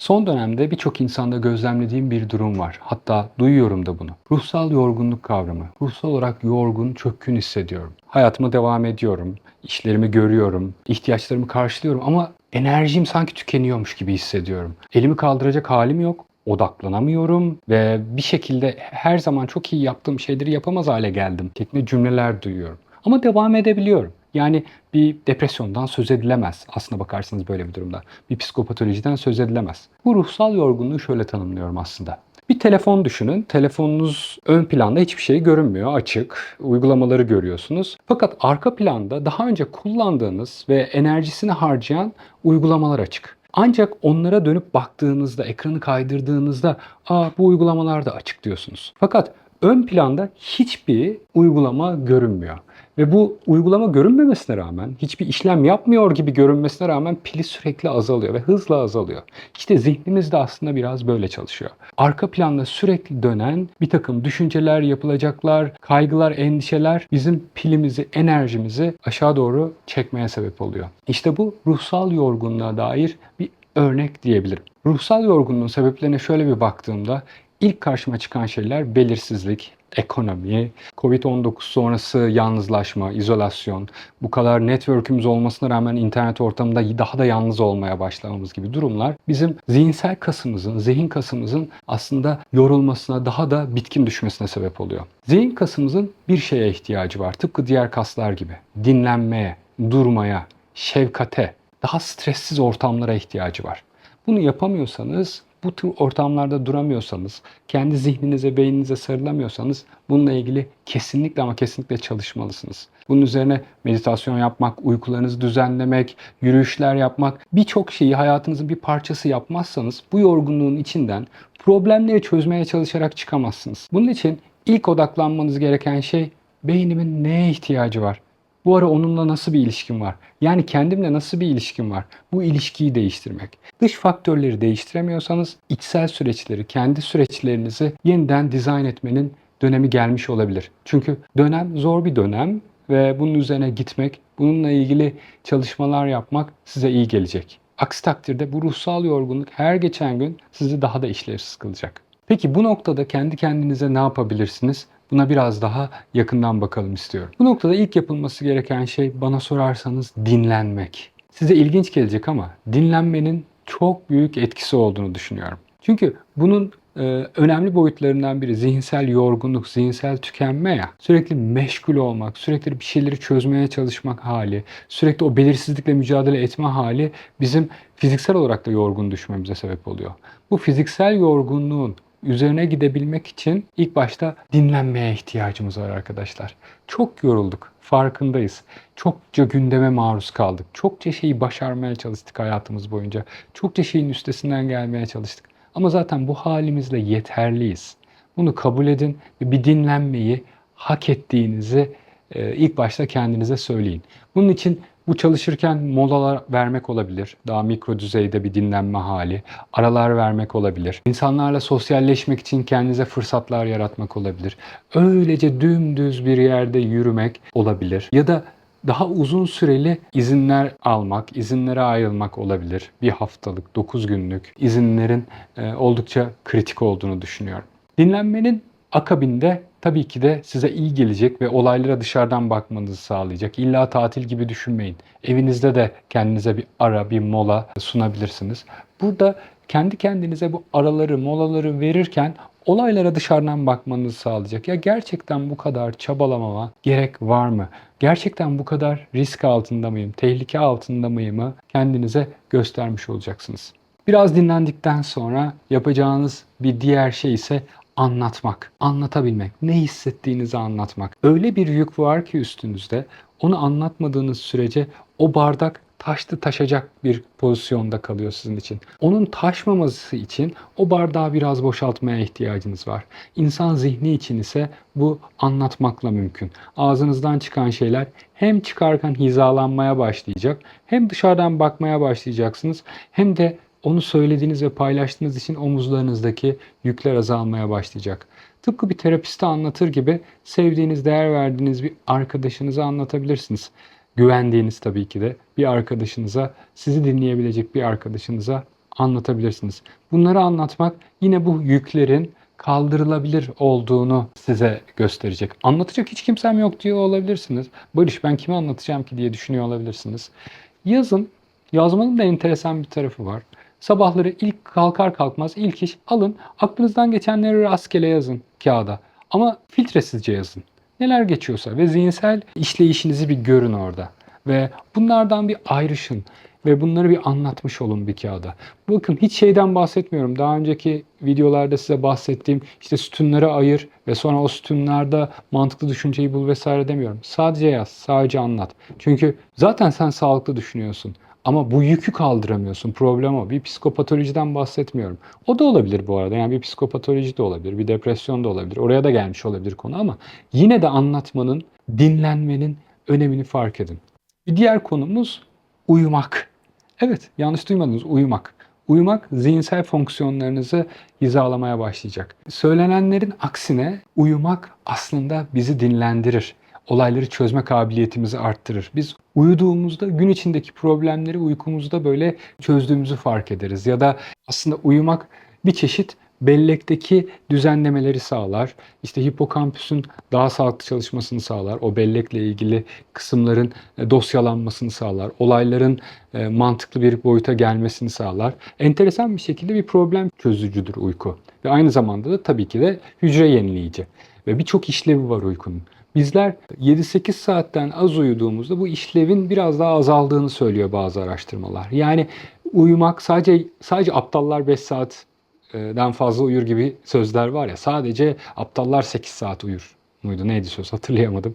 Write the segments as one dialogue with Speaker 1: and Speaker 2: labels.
Speaker 1: Son dönemde birçok insanda gözlemlediğim bir durum var. Hatta duyuyorum da bunu. Ruhsal yorgunluk kavramı. Ruhsal olarak yorgun, çökkün hissediyorum. Hayatıma devam ediyorum. işlerimi görüyorum. ihtiyaçlarımı karşılıyorum ama enerjim sanki tükeniyormuş gibi hissediyorum. Elimi kaldıracak halim yok. Odaklanamıyorum ve bir şekilde her zaman çok iyi yaptığım şeyleri yapamaz hale geldim. Şeklinde cümleler duyuyorum. Ama devam edebiliyorum. Yani bir depresyondan söz edilemez. Aslına bakarsanız böyle bir durumda. Bir psikopatolojiden söz edilemez. Bu ruhsal yorgunluğu şöyle tanımlıyorum aslında. Bir telefon düşünün. Telefonunuz ön planda hiçbir şey görünmüyor, açık. Uygulamaları görüyorsunuz. Fakat arka planda daha önce kullandığınız ve enerjisini harcayan uygulamalar açık. Ancak onlara dönüp baktığınızda, ekranı kaydırdığınızda Aa, bu uygulamalar da açık diyorsunuz. Fakat ön planda hiçbir uygulama görünmüyor. Ve bu uygulama görünmemesine rağmen, hiçbir işlem yapmıyor gibi görünmesine rağmen pili sürekli azalıyor ve hızla azalıyor. İşte zihnimiz de aslında biraz böyle çalışıyor. Arka planda sürekli dönen bir takım düşünceler, yapılacaklar, kaygılar, endişeler bizim pilimizi, enerjimizi aşağı doğru çekmeye sebep oluyor. İşte bu ruhsal yorgunluğa dair bir örnek diyebilirim. Ruhsal yorgunluğun sebeplerine şöyle bir baktığımda ilk karşıma çıkan şeyler belirsizlik, ekonomi, Covid-19 sonrası yalnızlaşma, izolasyon, bu kadar network'ümüz olmasına rağmen internet ortamında daha da yalnız olmaya başlamamız gibi durumlar bizim zihinsel kasımızın, zihin kasımızın aslında yorulmasına, daha da bitkin düşmesine sebep oluyor. Zihin kasımızın bir şeye ihtiyacı var. Tıpkı diğer kaslar gibi. Dinlenmeye, durmaya, şefkate, daha stressiz ortamlara ihtiyacı var. Bunu yapamıyorsanız bu tür ortamlarda duramıyorsanız, kendi zihninize, beyninize sarılamıyorsanız bununla ilgili kesinlikle ama kesinlikle çalışmalısınız. Bunun üzerine meditasyon yapmak, uykularınızı düzenlemek, yürüyüşler yapmak, birçok şeyi hayatınızın bir parçası yapmazsanız bu yorgunluğun içinden problemleri çözmeye çalışarak çıkamazsınız. Bunun için ilk odaklanmanız gereken şey beynimin neye ihtiyacı var? Bu ara onunla nasıl bir ilişkim var? Yani kendimle nasıl bir ilişkim var? Bu ilişkiyi değiştirmek. Dış faktörleri değiştiremiyorsanız içsel süreçleri, kendi süreçlerinizi yeniden dizayn etmenin dönemi gelmiş olabilir. Çünkü dönem zor bir dönem ve bunun üzerine gitmek, bununla ilgili çalışmalar yapmak size iyi gelecek. Aksi takdirde bu ruhsal yorgunluk her geçen gün sizi daha da işlevsiz kılacak. Peki bu noktada kendi kendinize ne yapabilirsiniz? Buna biraz daha yakından bakalım istiyorum. Bu noktada ilk yapılması gereken şey bana sorarsanız dinlenmek. Size ilginç gelecek ama dinlenmenin çok büyük etkisi olduğunu düşünüyorum. Çünkü bunun e, önemli boyutlarından biri zihinsel yorgunluk, zihinsel tükenme ya. Sürekli meşgul olmak, sürekli bir şeyleri çözmeye çalışmak hali, sürekli o belirsizlikle mücadele etme hali bizim fiziksel olarak da yorgun düşmemize sebep oluyor. Bu fiziksel yorgunluğun üzerine gidebilmek için ilk başta dinlenmeye ihtiyacımız var arkadaşlar. Çok yorulduk, farkındayız. Çokça gündeme maruz kaldık. Çokça şeyi başarmaya çalıştık hayatımız boyunca. Çokça şeyin üstesinden gelmeye çalıştık. Ama zaten bu halimizle yeterliyiz. Bunu kabul edin ve bir dinlenmeyi hak ettiğinizi e, ilk başta kendinize söyleyin. Bunun için bu çalışırken molalar vermek olabilir. Daha mikro düzeyde bir dinlenme hali. Aralar vermek olabilir. İnsanlarla sosyalleşmek için kendinize fırsatlar yaratmak olabilir. Öylece dümdüz bir yerde yürümek olabilir. Ya da daha uzun süreli izinler almak, izinlere ayrılmak olabilir. Bir haftalık, 9 günlük izinlerin e, oldukça kritik olduğunu düşünüyorum. Dinlenmenin akabinde tabii ki de size iyi gelecek ve olaylara dışarıdan bakmanızı sağlayacak. İlla tatil gibi düşünmeyin. Evinizde de kendinize bir ara, bir mola sunabilirsiniz. Burada kendi kendinize bu araları, molaları verirken olaylara dışarıdan bakmanızı sağlayacak. Ya gerçekten bu kadar çabalamama gerek var mı? Gerçekten bu kadar risk altında mıyım, tehlike altında mıyımı kendinize göstermiş olacaksınız. Biraz dinlendikten sonra yapacağınız bir diğer şey ise anlatmak, anlatabilmek, ne hissettiğinizi anlatmak. Öyle bir yük var ki üstünüzde, onu anlatmadığınız sürece o bardak taştı taşacak bir pozisyonda kalıyor sizin için. Onun taşmaması için o bardağı biraz boşaltmaya ihtiyacınız var. İnsan zihni için ise bu anlatmakla mümkün. Ağzınızdan çıkan şeyler hem çıkarken hizalanmaya başlayacak, hem dışarıdan bakmaya başlayacaksınız, hem de onu söylediğiniz ve paylaştığınız için omuzlarınızdaki yükler azalmaya başlayacak. Tıpkı bir terapiste anlatır gibi sevdiğiniz, değer verdiğiniz bir arkadaşınıza anlatabilirsiniz. Güvendiğiniz tabii ki de bir arkadaşınıza, sizi dinleyebilecek bir arkadaşınıza anlatabilirsiniz. Bunları anlatmak yine bu yüklerin kaldırılabilir olduğunu size gösterecek. Anlatacak hiç kimsem yok diyor olabilirsiniz. Barış ben kime anlatacağım ki diye düşünüyor olabilirsiniz. Yazın. Yazmanın da enteresan bir tarafı var. Sabahları ilk kalkar kalkmaz ilk iş alın aklınızdan geçenleri rastgele yazın kağıda. Ama filtresizce yazın. Neler geçiyorsa ve zihinsel işleyişinizi bir görün orada. Ve bunlardan bir ayrışın ve bunları bir anlatmış olun bir kağıda. Bakın hiç şeyden bahsetmiyorum. Daha önceki videolarda size bahsettiğim işte sütunları ayır ve sonra o sütunlarda mantıklı düşünceyi bul vesaire demiyorum. Sadece yaz, sadece anlat. Çünkü zaten sen sağlıklı düşünüyorsun. Ama bu yükü kaldıramıyorsun. Problem o. Bir psikopatolojiden bahsetmiyorum. O da olabilir bu arada. Yani bir psikopatoloji de olabilir. Bir depresyon da olabilir. Oraya da gelmiş olabilir konu ama yine de anlatmanın, dinlenmenin önemini fark edin. Bir diğer konumuz uyumak. Evet, yanlış duymadınız. Uyumak. Uyumak zihinsel fonksiyonlarınızı hizalamaya başlayacak. Söylenenlerin aksine uyumak aslında bizi dinlendirir olayları çözme kabiliyetimizi arttırır. Biz uyuduğumuzda gün içindeki problemleri uykumuzda böyle çözdüğümüzü fark ederiz. Ya da aslında uyumak bir çeşit bellekteki düzenlemeleri sağlar. İşte hipokampüsün daha sağlıklı çalışmasını sağlar. O bellekle ilgili kısımların e, dosyalanmasını sağlar. Olayların e, mantıklı bir boyuta gelmesini sağlar. Enteresan bir şekilde bir problem çözücüdür uyku. Ve aynı zamanda da tabii ki de hücre yenileyici. Ve birçok işlevi var uykunun. Bizler 7-8 saatten az uyuduğumuzda bu işlevin biraz daha azaldığını söylüyor bazı araştırmalar. Yani uyumak sadece sadece aptallar 5 saatten fazla uyur gibi sözler var ya. Sadece aptallar 8 saat uyur muydu neydi söz hatırlayamadım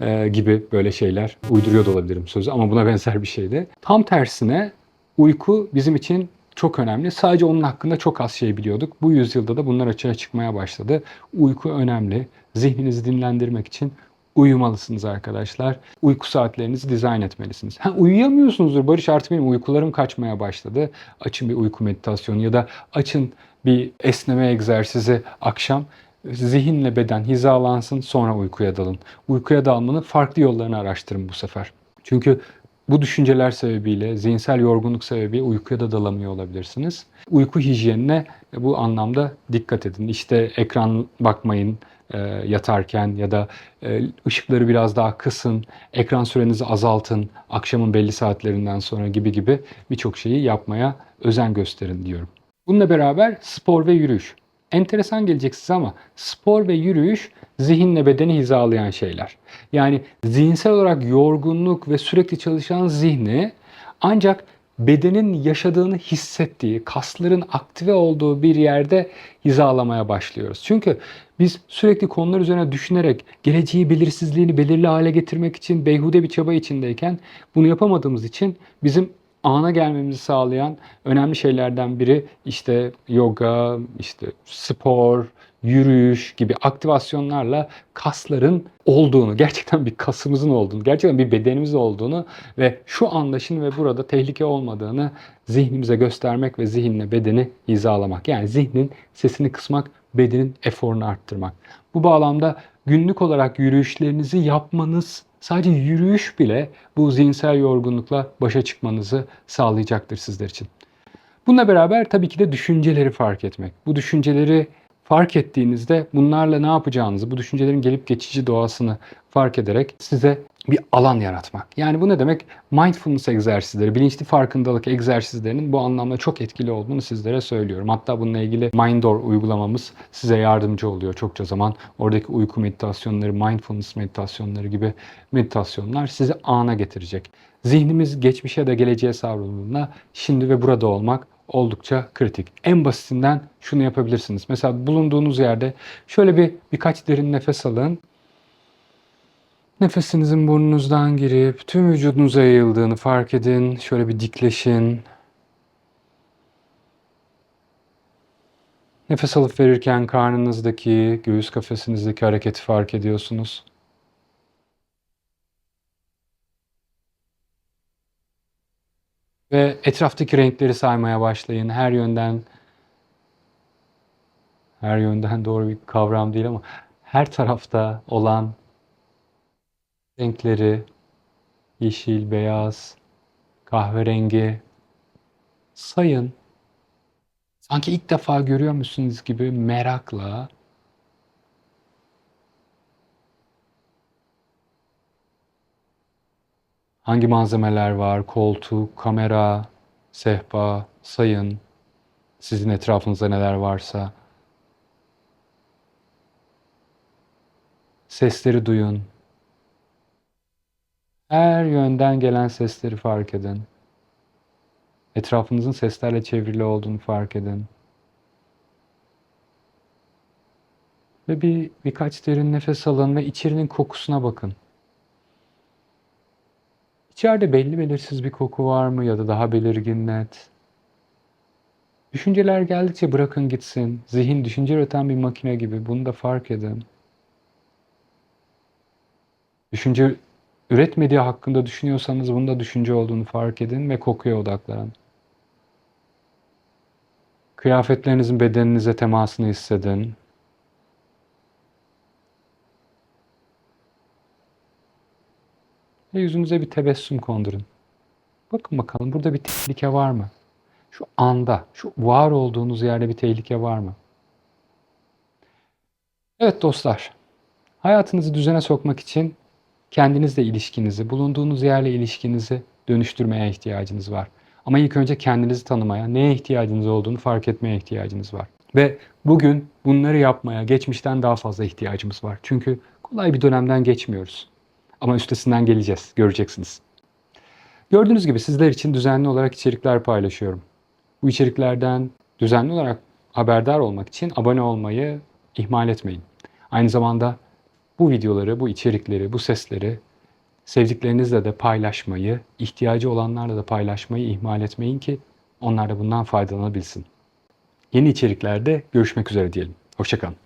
Speaker 1: ee, gibi böyle şeyler uyduruyor da olabilirim sözü ama buna benzer bir şeydi. Tam tersine uyku bizim için çok önemli. Sadece onun hakkında çok az şey biliyorduk. Bu yüzyılda da bunlar açığa çıkmaya başladı. Uyku önemli. Zihninizi dinlendirmek için uyumalısınız arkadaşlar. Uyku saatlerinizi dizayn etmelisiniz. Ha, uyuyamıyorsunuzdur. Barış artık benim uykularım kaçmaya başladı. Açın bir uyku meditasyonu ya da açın bir esneme egzersizi akşam. Zihinle beden hizalansın sonra uykuya dalın. Uykuya dalmanın farklı yollarını araştırın bu sefer. Çünkü bu düşünceler sebebiyle, zihinsel yorgunluk sebebiyle uykuya da dalamıyor olabilirsiniz. Uyku hijyenine bu anlamda dikkat edin. İşte ekran bakmayın e, yatarken ya da e, ışıkları biraz daha kısın, ekran sürenizi azaltın, akşamın belli saatlerinden sonra gibi gibi birçok şeyi yapmaya özen gösterin diyorum. Bununla beraber spor ve yürüyüş. Enteresan gelecek size ama spor ve yürüyüş zihinle bedeni hizalayan şeyler. Yani zihinsel olarak yorgunluk ve sürekli çalışan zihni ancak bedenin yaşadığını hissettiği, kasların aktive olduğu bir yerde hizalamaya başlıyoruz. Çünkü biz sürekli konular üzerine düşünerek geleceği belirsizliğini belirli hale getirmek için beyhude bir çaba içindeyken bunu yapamadığımız için bizim ana gelmemizi sağlayan önemli şeylerden biri işte yoga, işte spor, yürüyüş gibi aktivasyonlarla kasların olduğunu, gerçekten bir kasımızın olduğunu, gerçekten bir bedenimiz olduğunu ve şu anda şimdi ve burada tehlike olmadığını zihnimize göstermek ve zihinle bedeni hizalamak. Yani zihnin sesini kısmak, bedenin eforunu arttırmak. Bu bağlamda günlük olarak yürüyüşlerinizi yapmanız Sadece yürüyüş bile bu zihinsel yorgunlukla başa çıkmanızı sağlayacaktır sizler için. Bununla beraber tabii ki de düşünceleri fark etmek. Bu düşünceleri fark ettiğinizde bunlarla ne yapacağınızı, bu düşüncelerin gelip geçici doğasını fark ederek size bir alan yaratmak. Yani bu ne demek? Mindfulness egzersizleri, bilinçli farkındalık egzersizlerinin bu anlamda çok etkili olduğunu sizlere söylüyorum. Hatta bununla ilgili Mindor uygulamamız size yardımcı oluyor çokça zaman. Oradaki uyku meditasyonları, mindfulness meditasyonları gibi meditasyonlar sizi ana getirecek. Zihnimiz geçmişe de geleceğe savrulduğunda şimdi ve burada olmak oldukça kritik. En basitinden şunu yapabilirsiniz. Mesela bulunduğunuz yerde şöyle bir birkaç derin nefes alın. Nefesinizin burnunuzdan girip tüm vücudunuza yayıldığını fark edin. Şöyle bir dikleşin. Nefes alıp verirken karnınızdaki, göğüs kafesinizdeki hareketi fark ediyorsunuz. Ve etraftaki renkleri saymaya başlayın. Her yönden her yönden doğru bir kavram değil ama her tarafta olan renkleri yeşil, beyaz, kahverengi sayın Sanki ilk defa görüyormuşsunuz gibi merakla hangi malzemeler var, koltuk, kamera, sehpa, sayın, sizin etrafınızda neler varsa. Sesleri duyun. Her yönden gelen sesleri fark edin. Etrafınızın seslerle çevrili olduğunu fark edin. Ve bir birkaç derin nefes alın ve içerinin kokusuna bakın. İçeride belli belirsiz bir koku var mı ya da daha belirgin net? Düşünceler geldikçe bırakın gitsin. Zihin düşünce üreten bir makine gibi. Bunu da fark edin. Düşünce üretmediği hakkında düşünüyorsanız bunun da düşünce olduğunu fark edin ve kokuya odaklanın. Kıyafetlerinizin bedeninize temasını hissedin. Ve yüzünüze bir tebessüm kondurun. Bakın bakalım burada bir tehlike var mı? Şu anda, şu var olduğunuz yerde bir tehlike var mı? Evet dostlar, hayatınızı düzene sokmak için kendinizle ilişkinizi, bulunduğunuz yerle ilişkinizi dönüştürmeye ihtiyacınız var. Ama ilk önce kendinizi tanımaya, neye ihtiyacınız olduğunu fark etmeye ihtiyacınız var. Ve bugün bunları yapmaya geçmişten daha fazla ihtiyacımız var. Çünkü kolay bir dönemden geçmiyoruz. Ama üstesinden geleceğiz, göreceksiniz. Gördüğünüz gibi sizler için düzenli olarak içerikler paylaşıyorum. Bu içeriklerden düzenli olarak haberdar olmak için abone olmayı ihmal etmeyin. Aynı zamanda bu videoları, bu içerikleri, bu sesleri sevdiklerinizle de paylaşmayı, ihtiyacı olanlarla da paylaşmayı ihmal etmeyin ki onlar da bundan faydalanabilsin. Yeni içeriklerde görüşmek üzere diyelim. Hoşçakalın.